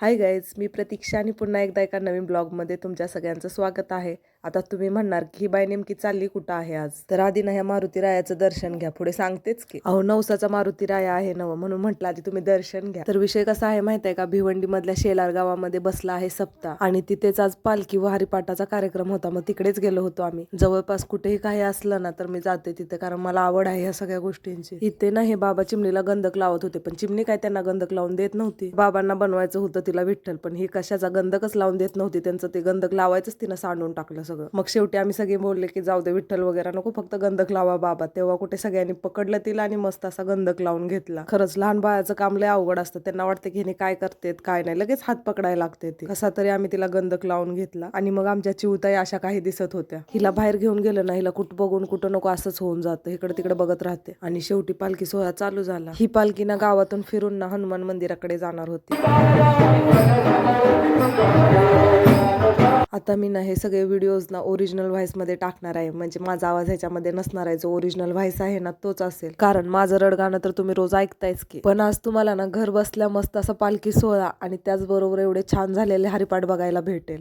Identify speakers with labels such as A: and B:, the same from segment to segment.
A: Hi guys मी प्रतीक्षा आणि पुन्हा एकदा एका नवीन ब्लॉगमध्ये तुमच्या सगळ्यांचं स्वागत आहे. आता तुम्ही म्हणणार की ही बाई नेमकी चालली कुठं आहे आज? तर आधी ना ह्या मारुती रायाचं दर्शन घ्या. पुढे सांगतेच की अहो नवसाचा मारुती राया आहे नव म्हणून म्हटलं आधी तुम्ही दर्शन घ्या. तर विषय कसा आहे माहीत आहे का? भिवंडी मधल्या शेलार गावामध्ये बसला आहे सप्ताह आणि तिथेच आज पालखी व हरिपाठाचा कार्यक्रम होता. मग तिकडेच गेलो होतो आम्ही. जवळपास कुठेही काही असलं ना तर मी जाते तिथे कारण मला आवड आहे ह्या सगळ्या गोष्टींची. इथे ना हे बाबा चिमणीला गंधक लावत होते पण चिमणी काय त्यांना गंधक लावून देत नव्हती. बाबांना बनवायचं होतं तिला विठ्ठल पण ही कशाचा गंधकच लावून देत नव्हती. त्यांचं ते गंधक लावायचंच तिनं सांडून टाकलं सगळं. मग शेवटी आम्ही सगळे बोलले की जाऊ दे विठ्ठल वगैरे नको फक्त गंधक लावा बाबा. तेव्हा कुठे सगळ्यांनी पकडलं तिला आणि मस्त असा गंधक लावून घेतला. खरंच लहान बाळाचं काम लय अवघड असतं. त्यांना वाटतं की हिने काय करतेत काय नाही. लगेच हात पकडायला लागते ती. कसा तरी आम्ही तिला गंधक लावून घेतला आणि मग आमच्या चिवताई अशा काही दिसत होत्या. हिला बाहेर घेऊन गेलं ना हिला कुठं बघून कुठं नको असंच होऊन जातं. इकडे तिकडे बघत राहते. आणि शेवटी पालखी सोहळा चालू झाला. ही पालखी ना गावातून फिरून ना हनुमान मंदिराकडे जाणार होती. आता मी ना हे सगळे व्हिडिओज ना ओरिजिनल व्हॉइसमध्ये टाकणार आहे. म्हणजे माझा आवाज ह्याच्यामध्ये नसणार आहे. जो ओरिजिनल व्हॉइस आहे ना तोच असेल. कारण माझं रडगाणं तर तुम्ही रोज ऐकतायच की. पण आज तुम्हाला ना घर बसल्या मस्त असा पालखी सोहळा आणि त्याचबरोबर एवढे छान झालेले हरिपाठ बघायला भेटेल.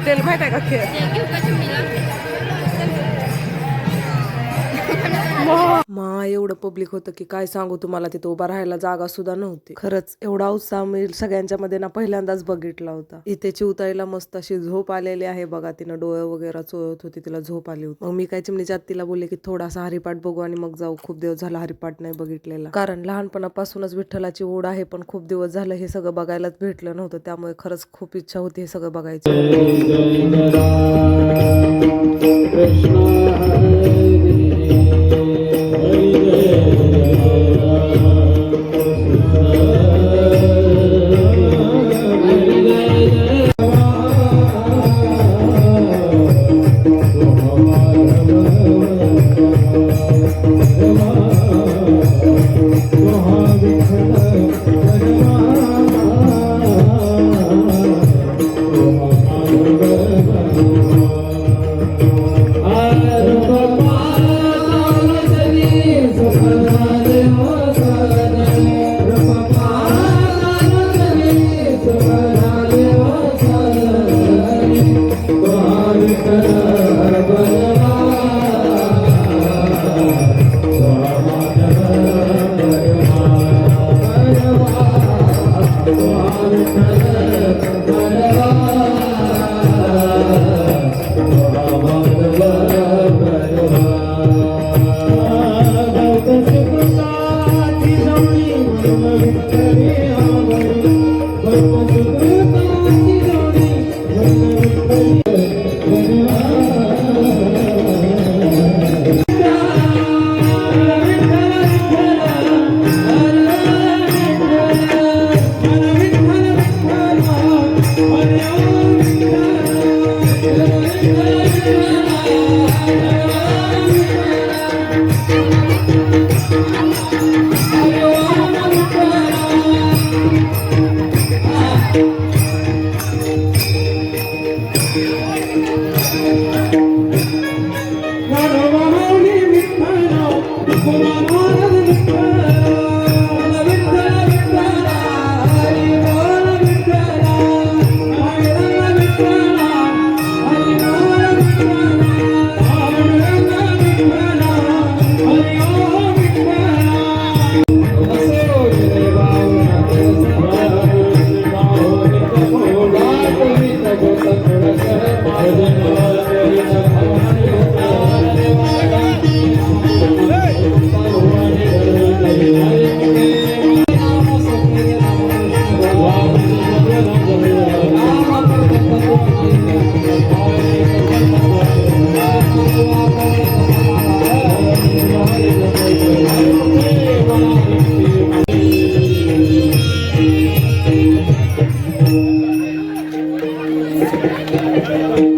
A: खेळतील माहीत आहे एवढं पब्लिक होतं की काय सांगू तुम्हाला तिथं उभा राहायला जागा सुद्धा नव्हती खरंच एवढा उत्साह मी सगळ्यांच्या मध्ये ना पहिल्यांदाच बघितला होता इथे चिवताईला मस्त अशी झोप आलेली आहे बघा तिनं डोळे वगैरे चोळत होती तिला झोप आली होती मग मी काय चिमणीच्या तिला बोलले की थोडासा हरिपाठ बघू आणि मग जाऊ खूप दिवस झाला हरिपाठ नाही बघितलेला कारण लहानपणापासूनच विठ्ठलाची ओढ आहे पण खूप दिवस झालं हे सगळं बघायलाच भेटलं नव्हतं त्यामुळे खरंच खूप इच्छा होती हे सगळं बघायची
B: Hare
A: Música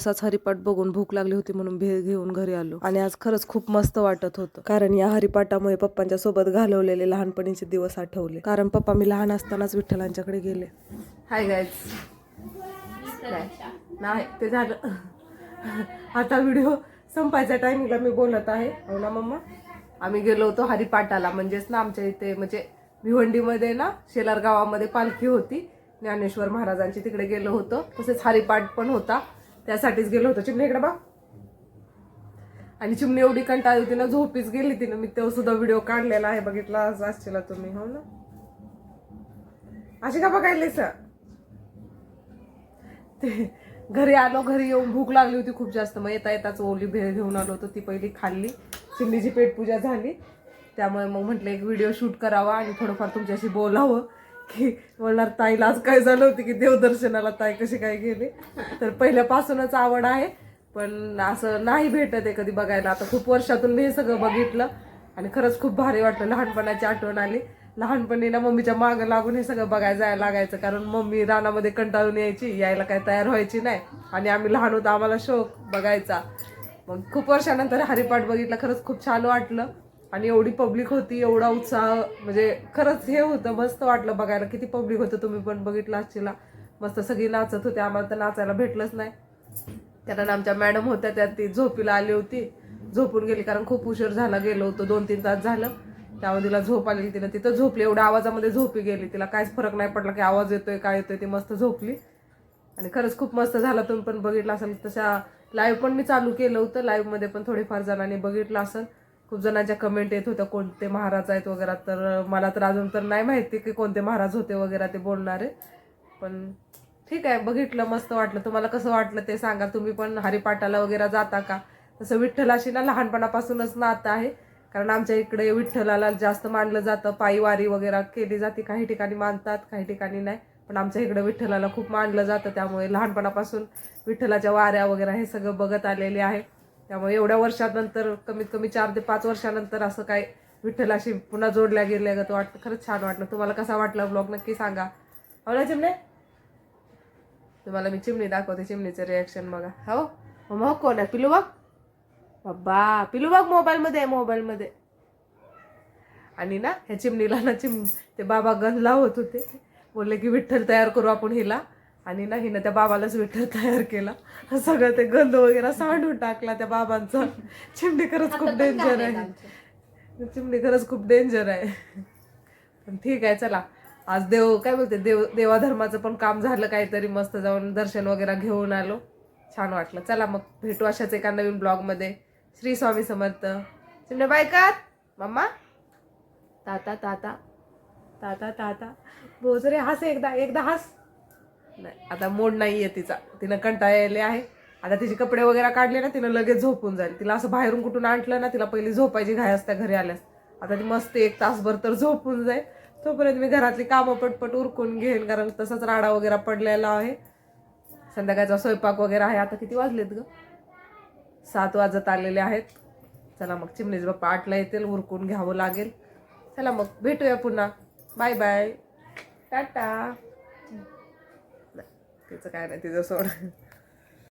A: असाच हरिपाठ बघून भूक लागली होती म्हणून भेळ घेऊन घरी आलो. आणि आज खरंच खूप मस्त वाटत होतं. कारण या हरिपाठामुळे पप्पांच्या सोबत घालवलेले लहानपणीचे दिवस आठवले. कारण पप्पा मी लहान असतानाच विठ्ठलांच्याकडे गेले. हाय गायच नाही ते झालं. आता व्हिडिओ संपायच्या टायमिंगला मी बोलत आहे. हो ना मम्मा? आम्ही गेलो होतो हरिपाठाला. म्हणजेच ना आमच्या इथे म्हणजे भिवंडीमध्ये ना शेलार गावामध्ये पालखी होती. ज्ञानेश्वर महाराजांची तिकडे गेलो होतो. तसेच हरिपाठ पण होता. त्यासाठीच गेलो होतो चिमणी इकडे बा आणि चिमणी एवढी कंटाळली होती ना झोपीच गेली तिनं मी तो सुद्धा व्हिडिओ काढलेला आहे बघितला असशीला तुम्ही हो ना? अशी का बघायलीस? ते घरी आलो घरी येऊन भूक लागली होती खूप जास्त. मग येता येताच ओली भेळ घेऊन आलो होतो ती पहिली खाल्ली. चिमणीची पेटपूजा झाली. त्यामुळे मग म्हटलं एक व्हिडिओ शूट करावा आणि थोडंफार तुमच्याशी बोलावं. की म्हणणार ताईला आज काय झालं होतं की देवदर्शनाला ताई कशी काय गेली? तर पहिल्यापासूनच आवड आहे पण असं नाही भेटत आहे कधी बघायला. आता खूप वर्षातून मी हे सगळं बघितलं आणि खरंच खूप भारी वाटलं. लहानपणाची आठवण आली. लहानपणी ना मम्मीच्या मागं लागून हे सगळं बघायला जायला लागायचं कारण मम्मी रानामध्ये कंटाळून यायची यायला काय तयार व्हायची नाही. आणि आम्ही लहान होतो आम्हाला शौक बघायचा. मग खूप वर्षानंतर हरिपाठ बघितला खरंच खूप छान वाटलं. आणि एवढी पब्लिक होती एवढा उत्साह म्हणजे खरंच हे होतं मस्त वाटलं बघायला. किती पब्लिक होतं तुम्ही पण बघितलं आजचीला. मस्त सगळी नाचत होते आम्हाला तर नाचायला भेटलंच नाही. कारण आमच्या मॅडम होत्या त्या ती झोपीला आली होती. झोपून गेली कारण खूप उशीर झाला गेलो होतो दोन तीन तास झालं. त्यामुळे तिला झोप आलेली तिला तिथं झोपली. एवढ्या आवाजामध्ये झोपी गेली. तिला काहीच फरक नाही पडला की आवाज येतोय काय येतोय ती मस्त झोपली. आणि खरंच खूप मस्त झाला तुम्ही पण बघितलं असेल. तशा लाईव्ह पण मी चालू केलं होतं. लाईव्हमध्ये पण थोडेफार जणांनी बघितलं असेल. खूप जणांच्या कमेंट येत होत्या कोणते महाराज आहेत वगैरे. तर मला तर अजून तर नाही माहिती की कोणते महाराज होते वगैरे ते बोलणारे. पण ठीक आहे बघितलं मस्त वाटलं. तुम्हाला कसं वाटलं ते सांगा. तुम्ही पण हरिपाठाला वगैरे जाता का? तसं विठ्ठलाशी ना लहानपणापासूनच नातं आहे. कारण आमच्या इकडे विठ्ठलाला जास्त मानलं जातं. पायीवारी वगैरे केली जाते. काही ठिकाणी मानतात काही ठिकाणी नाही. पण आमच्या इकडे विठ्ठलाला खूप मानलं जातं. त्यामुळे लहानपणापासून विठ्ठलाच्या वाऱ्या वगैरे हे सगळं बघत आलेले आहे. त्यामुळे एवढ्या वर्षानंतर कमीत कमी चार ते पाच वर्षानंतर असं काय विठ्ठलाशी पुन्हा जोडल्या गेल्या गं. वाटतं खरंच छान वाटलं. तुम्हाला कसा वाटला ब्लॉग नक्की सांगा. हो ना चिमणे तुम्हाला मी चिमणी दाखवते चिमणीचं रिॲक्शन बघा. हो? मग कोण आहे? पिलू बघ. बाबा पिलू बघ मोबाईलमध्ये आहे मोबाईलमध्ये. आणि ना ह्या चिमणीला ना चिम ते बाबा गन लावत होते. बोलले की विठ्ठल तयार करू आपण हिला. आणि ना हिनं त्या बाबालाच विठ्ठल तयार केला. सगळं ते गंध वगैरे सांडून टाकला त्या बाबांचा. चिमणी खरंच खूप डेंजर आहे. चिमणी खरंच खूप डेंजर आहे. पण ठीक आहे चला. आज देव काय बोलते देव देवाधर्माचं पण काम झालं काहीतरी मस्त जाऊन दर्शन वगैरे घेऊन आलो. छान वाटलं. चला मग भेटू अशाच एका नवीन ब्लॉगमध्ये. श्री स्वामी समर्थ. चिमणे बायकात मम्मा ताता ताता. ताता ताता. बोजरे हस एकदा एकदा हस. नाही. आता मोड नाही आहे तिचा. तिनं कंटाळले आहे. आता तिचे कपडे वगैरे काढले ना तिनं लगेच झोपून जाईल. तिला असं बाहेरून कुठून आणलं ना तिला पहिली झोपायची घाय असत्या घरी आल्यास. आता ती मस्त एक तासभर तर झोपून जाईल. तोपर्यंत मी घरातली कामं पटपट उरकून घेईन कारण तसाच राडा वगैरे पडलेला आहे. संध्याकाळचा स्वयंपाक वगैरे आहे. आता किती वाजलेत ग? सात वाजत आलेले आहेत. चला मग चिमणीज बाप्पा आठला येतील उरकून घ्यावं लागेल. चला मग भेटूया पुन्हा. Bye bye. टाटा. तिचं काय नाही तिचं सोड